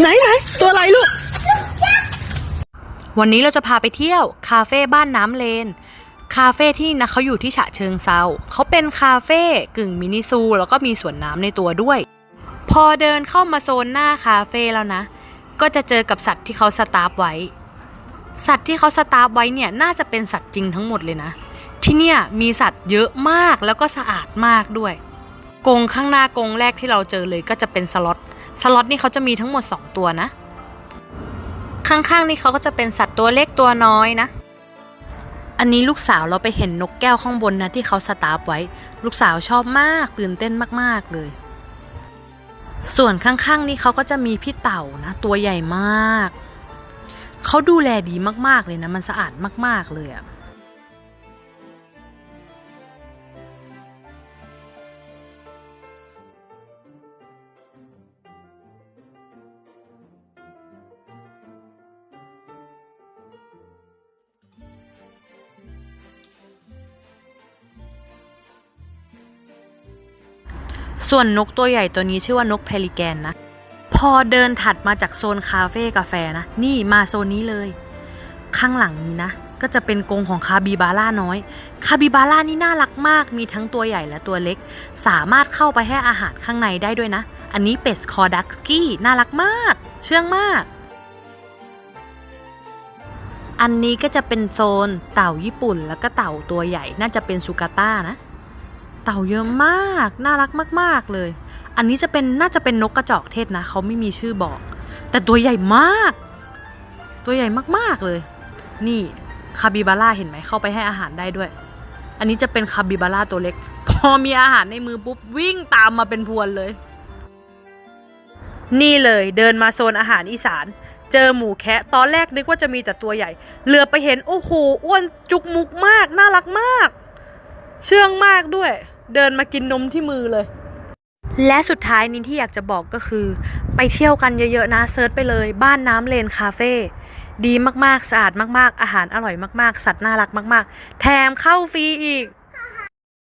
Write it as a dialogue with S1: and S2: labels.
S1: ไหนไหนตัวอะไรลูก
S2: วันนี้เราจะพาไปเที่ยว คาเฟ่บ้านน้ำเลน คาเฟ่ที่นี่นะเขาอยู่ที่ฉะเชิงเซาเขาเป็นคาเฟ่กึ่งมินิซู แล้วก็มีสวนน้ำในตัวด้วย พอเดินเข้ามาโซนหน้าคาเฟ่แล้วนะ ก็จะเจอกับสัตว์ที่เขาสตาร์ฟไว้ สัตว์ที่เขาสตาร์ฟไว้เนี่ยน่าจะเป็นสัตว์จริงทั้งหมดเลยนะ ที่เนี่ยมีสัตว์เยอะมากแล้วก็สะอาดมากด้วยกรงข้างหน้ากรงแรกที่เราเจอเลยก็จะเป็นสล็อต สล็อตนี่เขาจะมีทั้งหมด 2 ตัวนะ ข้างๆนี่เขาก็จะเป็นสัตว์ตัวเล็กตัวน้อยนะ อันนี้ลูกสาวเราไปเห็นนกแก้วข้างบนนะที่เขาสตาร์ฟไว้ ลูกสาวชอบมากตื่นเต้นมากๆเลย ส่วนข้างๆนี่เขาก็จะมีพี่เต่านะ ตัวใหญ่มาก เขาดูแลดีมากๆเลยนะ มันสะอาดมากๆเลยอะ ส่วนนกตัวใหญ่ตัวนี้ชื่อว่านกเพลิแกนนะ พอเดินถัดมาจากโซนคาเฟ่กาแฟนะ นี่มาโซนนี้เลย ข้างหลังนี้นะ ก็จะเป็นกรงของคาบิบาร่าน้อย คาบิบาร่านี่น่ารักมาก มีทั้งตัวใหญ่และตัวเล็ก สามารถเข้าไปให้อาหารข้างในได้ด้วยนะ อันนี้เป็ดคอดักกี้ น่ารักมาก เชื่องมากอันนี้ก็จะเป็นโซนเต่าญี่ปุ่นแล้วก็เต่าตัวใหญ่น่าจะเป็นซูกาต้านะ เต่าเยอะมาก น่ารักมาก ๆ เลย อันนี้จะเป็นน่าจะเป็นนกกระจอกเทศนะ เขาไม่มีชื่อบอก แต่ตัวใหญ่มาก ตัวใหญ่มาก ๆ เลย นี่คาบิบาร่าเห็นไหมเข้าไปให้อาหารได้ด้วย อันนี้จะเป็นคาบิบาร่าตัวเล็ก พอมีอาหารในมือปุ๊บวิ่งตามมาเป็นพวนเลย นี่เลยเดินมาโซนอาหารอีสาน เจอหมูแคะ ตอนแรกนึกว่าจะมีแต่ตัวใหญ่ เหลือไปเห็นโอ้โหอ้วนจุกมุกมาก น่ารักมาก เชื่องมากด้วย เดินมากินนมที่มือเลย และสุดท้ายนี้ที่อยากจะบอกก็คือ ไปเที่ยวกันเยอะๆนะเซิร์ชไปเลย บ้านน้ำเลนคาเฟ่ดีมากๆ สะอาดมากๆ อาหารอร่อยมากๆ สัตว์น่ารักมาก ๆ แถมเข้าฟรีอีก